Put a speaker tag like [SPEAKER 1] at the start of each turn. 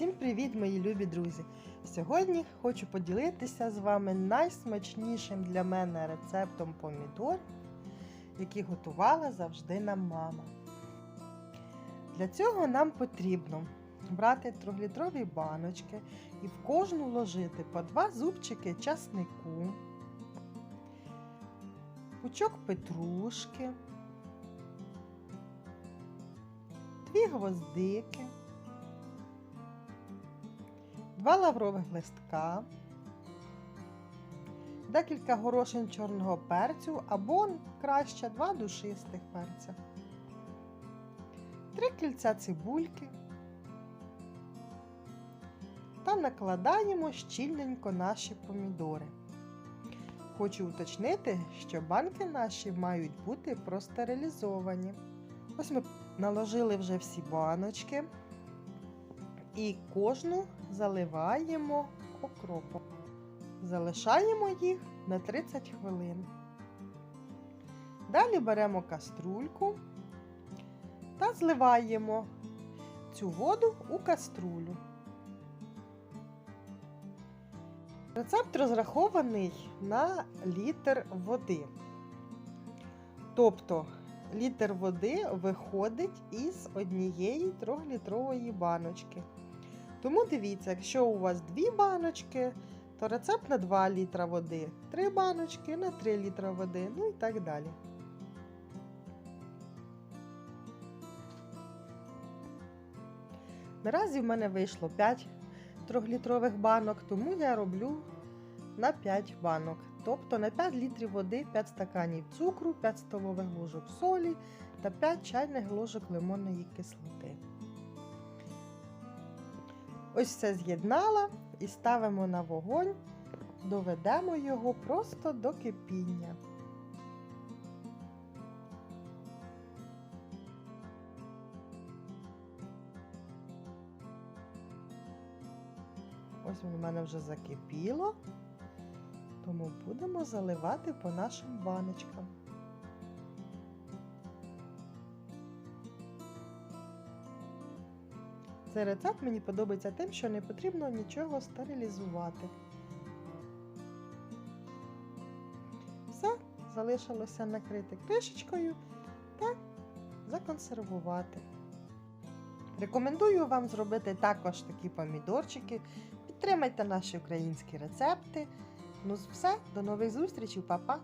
[SPEAKER 1] Всім привіт, мої любі друзі! Сьогодні хочу поділитися з вами найсмачнішим для мене рецептом помідор, який готувала завжди нам мама. Для цього нам потрібно брати 3-літрові баночки і в кожну ложити по 2 зубчики часнику, пучок петрушки, 2 гвоздики. Два лаврових листка, декілька горошин чорного перцю або краще два душистих перця, три кільця цибульки та накладаємо щільненько наші помідори. Хочу уточнити, що банки наші мають бути простерилізовані. Ось ми наложили вже всі баночки і кожну заливаємо окропом. Залишаємо їх на 30 хвилин. Далі беремо каструльку та зливаємо цю воду у каструлю. Рецепт розрахований на літр води. Тобто літр води виходить із однієї 3-літрової баночки. Тому дивіться, якщо у вас дві баночки, то рецепт на 2 літра води, 3 баночки на 3 літра води, ну і так далі. Наразі в мене вийшло 5 3-літрових банок, тому я роблю на 5 банок. Тобто на 5 літрів води 5 стаканів цукру, 5 столових ложок солі та 5 чайних ложок лимонної кислоти. Ось все з'єднала і ставимо на вогонь, доведемо його просто до кипіння. Ось в мене вже закипіло, тому будемо заливати по нашим баночкам. Цей рецепт мені подобається тим, що не потрібно нічого стерилізувати. Все, залишилося накрити кришечкою та законсервувати. Рекомендую вам зробити також такі помідорчики. Підтримайте наші українські рецепти. Ну, все, до нових зустрічей, па-па!